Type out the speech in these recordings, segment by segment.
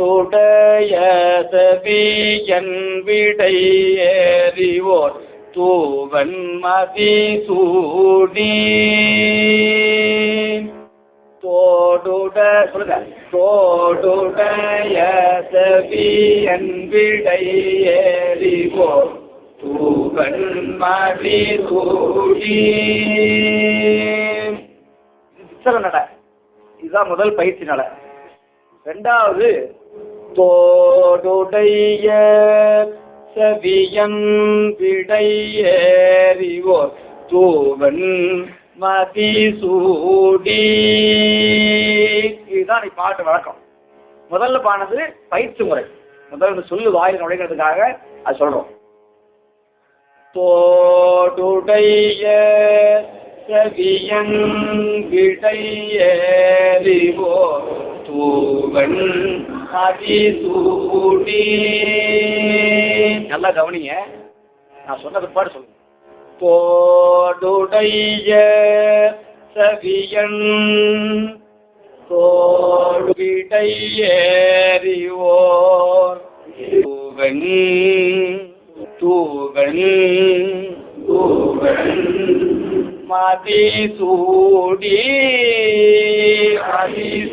தோடுடைய சபியன் விடை ஏறிவோர் தூவன் மதி சூடி தோடுட சொல்லுங்க. தோடுடைய செவியன் விடை ஏறிவோர் தூவன் மதி சூடி சில நட. இதுதான் முதல் பயிற்சி நட. ரெண்டாவது தோடுடைய செவியன் விடை தூவன் மதிசூடி இதுதான் நீ பாட்டு வழக்கம். முதல்ல பானது பயிற்சி முறை. முதல்ல சொல்லு வாயில் நுழைக்கிறதுக்காக அது சொல்றோம். தோடுடைய செவியன் விடை நல்லா கவனிங்க. நான் சொன்னது பாடு சொல்லுங்க. தோடுடைய சவியன் தோடுவிடை தூவன் தூவன் தூவன் மதிசூடி மதி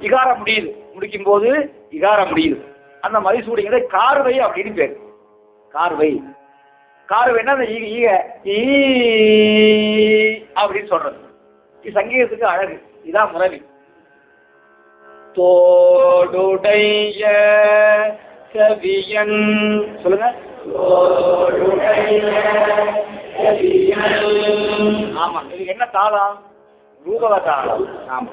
இகாரம் முடியுது. முடிக்கும் போது இகாரம் முடியுது. அந்த மதிசூடிங்கிறது கார்வை அப்படின்னு பேர். கார்வை. கார்வைன்னா அந்த ஈக ஈக ஈ அப்படின்னு சொல்றது. இது சங்கீதத்துக்கு அழகு. இதான் முரளி. தோடுடைய செவியன். சொல்லுங்க. ஆமா. என்ன தாளம்? ரூபவ தாளம். ஆமா.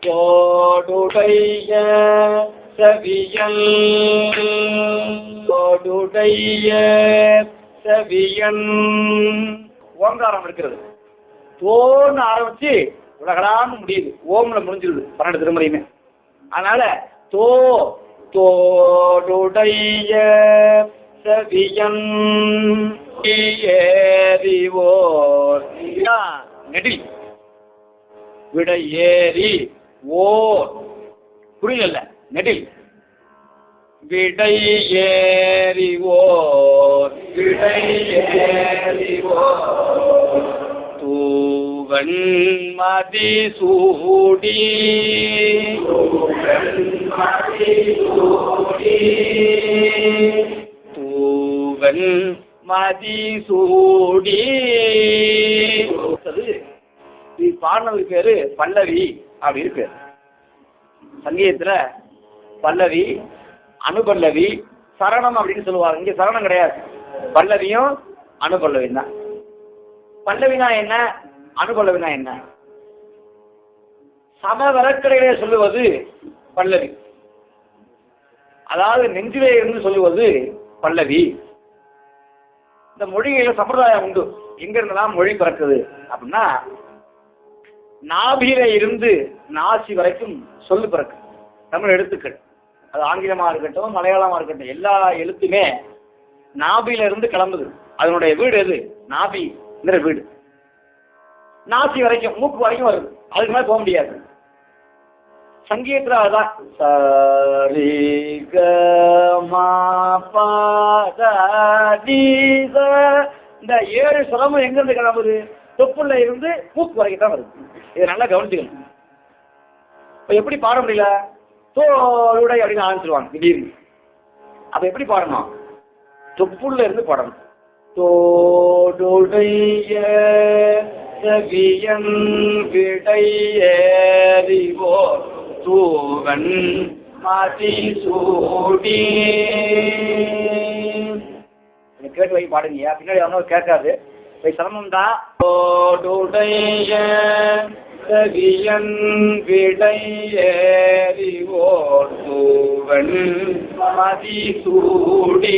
கோடுடைய செவியன் கோடுடைய சவியன். ஓங்காரம் இருக்கிறது. தோன்னு ஆரம்பிச்சு உலகலான்னு முடியுது. ஓம்ல முடிஞ்சிருது. பன்னெண்டு திருமுறையுமே. அதனால தோ தோடுடைய சவியன். ஏறிவோர். நெடில். விட ஏறி ஓர். புரியல நெடில். விடை ஏறிவோர் விடை ஏறிவோர் தூவன் மதி சூடி. தூவன் மதிசூடி இது பாடினது பேரு பல்லவி அப்படின்னு பேரு. சங்கீதத்துல பல்லவி அனுபல்லவி சரணம் அப்படின்னு சொல்லுவாங்க. இங்க சரணம் கிடையாது. பல்லவியும் அனுபல்லவியும் தான். பல்லவினா என்ன? அனுபல்லவினா என்ன? சமவரக்கடையிலே சொல்லுவது பல்லவி. அதாவது நெஞ்சிலே இருந்து சொல்லுவது பல்லவி. இந்த மொழிகளில் சம்பிரதாயம் உண்டு. எங்க இருந்தெல்லாம் மொழி பிறக்குது? அப்படின்னா நாபியில இருந்து நாசி வரைக்கும் சொல்லு பிறக்கு. தமிழ் எழுத்துக்கள். அது ஆங்கிலமா இருக்கட்டும் மலையாளமா இருக்கட்டும் எல்லா எழுத்துமே நாபியில இருந்து கிளம்புது. அதனுடைய வீடு எது? நாபிங்கிற வீடு. நாசி வரைக்கும் மூக்கு வரைக்கும் வருது. அதுக்கு மேலே போக முடியாது. சங்கீதத்துல அதான் சரி. இந்த ஏழு சுரமும் எங்க இருந்து கிளம்புது? தொப்புள்ள இருந்து மூக்கு வரைக்கும் தான் வருது. இதை நல்லா கவனிச்சுக்கணும். இப்ப எப்படி பாட முடியல? தோளுடை அப்படின்னு ஆரம்பிச்சிருவாங்க திடீர்னு. அப்ப எப்படி பாடணும்? தொப்புள்ள இருந்து பாடணும். தோடுடைய செவியன் விடை ஏறிவோ தூவன் மதி சூடி. இதை கேட்டு வை பாடுங்க பின்னாடி அவனும் கேட்காது. போய் சிரமம் தான் தோடுடைய செவியன் விடை ஏறிவோர் தூவன் மதி சூடி.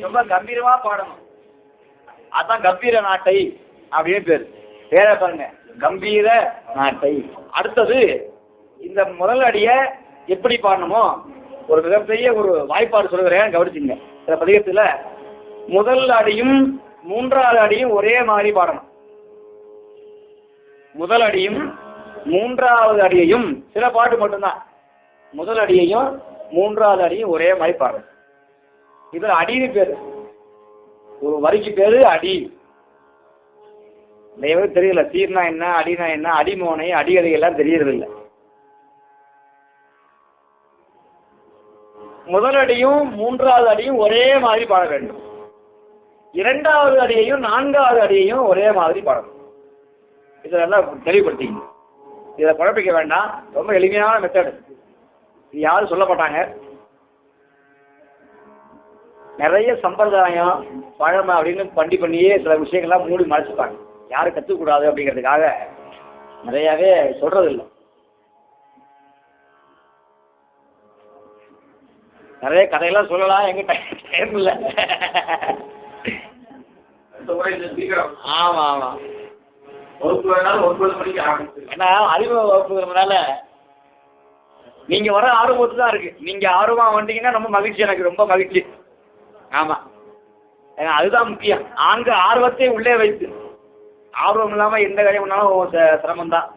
ரொம்ப கம்பீரமா பாடணும். அதான் கம்பீர நாட்டை. அப்படின்னு பேர். பேர பாருங்க. கம்பீர நாட்டை. அடுத்தது இந்த முதல் அடிய எப்படி பாடணுமோ ஒரு மிகப்பெரிய ஒரு வாய்ப்பாடு சொல்கிறேன் கவனிச்சுங்க. இந்த பதிகத்தில் முதல் அடியும் மூன்றாவது அடியும் ஒரே மாதிரி பாடணும். முதல் அடியும் மூன்றாவது அடியையும் சில பாட்டு மட்டும்தான். முதல் அடியையும் மூன்றாவது அடியும் ஒரே மாதிரி பாடணும். இதில் அடின்னு பேர். ஒரு வரிக்கு பேர் அடி. தயவு தெரியல சீர்னா என்ன அடினா என்ன அடிமோனை அடிகதை எல்லாம் தெரியறதில்ல. முதல் அடியும் மூன்றாவது அடியும் ஒரே மாதிரி பாட வேண்டும். இரண்டாவது அடியையும் நான்காவது அடியையும் ஒரே மாதிரி பாடணும். இதை நல்லா இதை குழப்பிக்க வேண்டாம். ரொம்ப எளிமையான மெத்தடு இது யாரும் சொல்ல மாட்டாங்க? நிறைய சம்பிரதாயம் பழமை அப்படின்னு பண்ணி பண்ணியே சில விஷயங்கள்லாம் மூடி மறைச்சிப்பாங்க. யாரும் கற்றுக்கூடாது அப்படிங்கிறதுக்காக நிறையாவே சொல்கிறதில்ல நிறைய கதையெல்லாம் சொல்லலாம் எங்க டைம் இல்லை. ஆமா ஆமா. ஏன்னா அறிமுக வகுப்புங்கிறதுனால நீங்க வர ஆர்வத்து தான் இருக்கு. நீங்க ஆர்வமா வந்தீங்கன்னா ரொம்ப மகிழ்ச்சி எனக்கு ரொம்ப மகிழ்ச்சி. ஆமா. ஏன்னா அதுதான் முக்கியம். ஆண்கள் ஆர்வத்தை உள்ளே வைத்து. ஆர்வம் இல்லாம எந்த காரியம் பண்ணாலும் ச- சிரமம்தான்.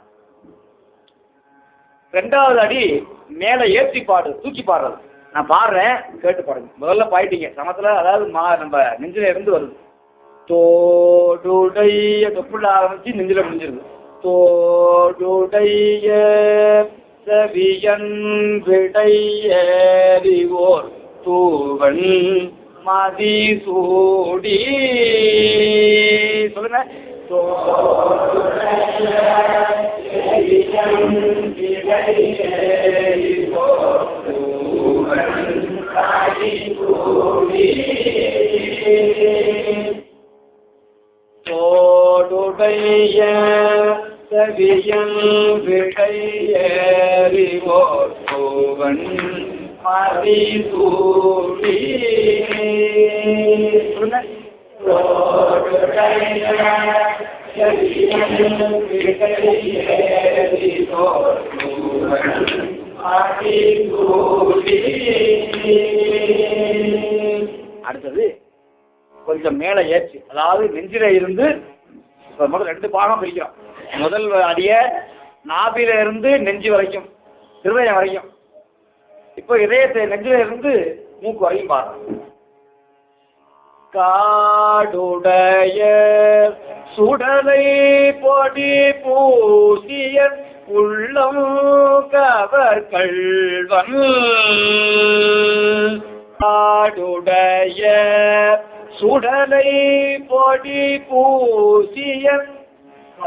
ரெண்டாவது அடி மேல ஏற்றி பாடு தூக்கி பாடுறது. நான் பாடுறேன் கேட்டு பாடுங்க. முதல்ல பாயிட்டீங்க. சமத்துல அதாவது மா நம்ம நெஞ்சில இருந்து வருது. தோடுடைய தொப்புள்ள ஆரம்பிச்சு நெஞ்சில முடிஞ்சிருது. தோடுடைய செவியன் விடையறிவோர் தூவன் மதிசூடி சொல்லுங்க. தோடுடைய செவியன் விடையறிவோர் தூவன் மதிசூடி சொல்லுங்க அடுத்தது கொஞ்சம் மேலே ஏற்றி. அதாவது நெஞ்சில இருந்து முதல் ரெண்டு பாகம் பிரிக்கிறோம். முதல் அடிய நாபில இருந்து நெஞ்சு வரைக்கும் திருவயம் வரைக்கும். இப்போ இதயத்தை நெஞ்சில இருந்து மூக்கு வரைக்கும் பாருங்க. காடுடைய சுடலை பொடி பூசியன் உள்ளம் கவர் கள்வன். காடுடைய சுடலை பொடி பூசியன்.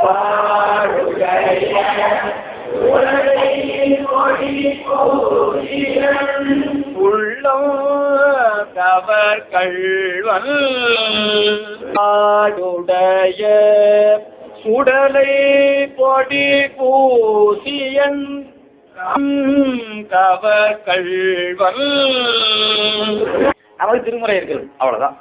பாடுடைய சுடலை பொடி பூசியன். உள்ளம் கவர் கள்வன். உடைய சுடலை பொடி பூசியன் கவர் கள்வன் நமக்கு திருமுறை இருக்குது. அவ்வளவுதான்.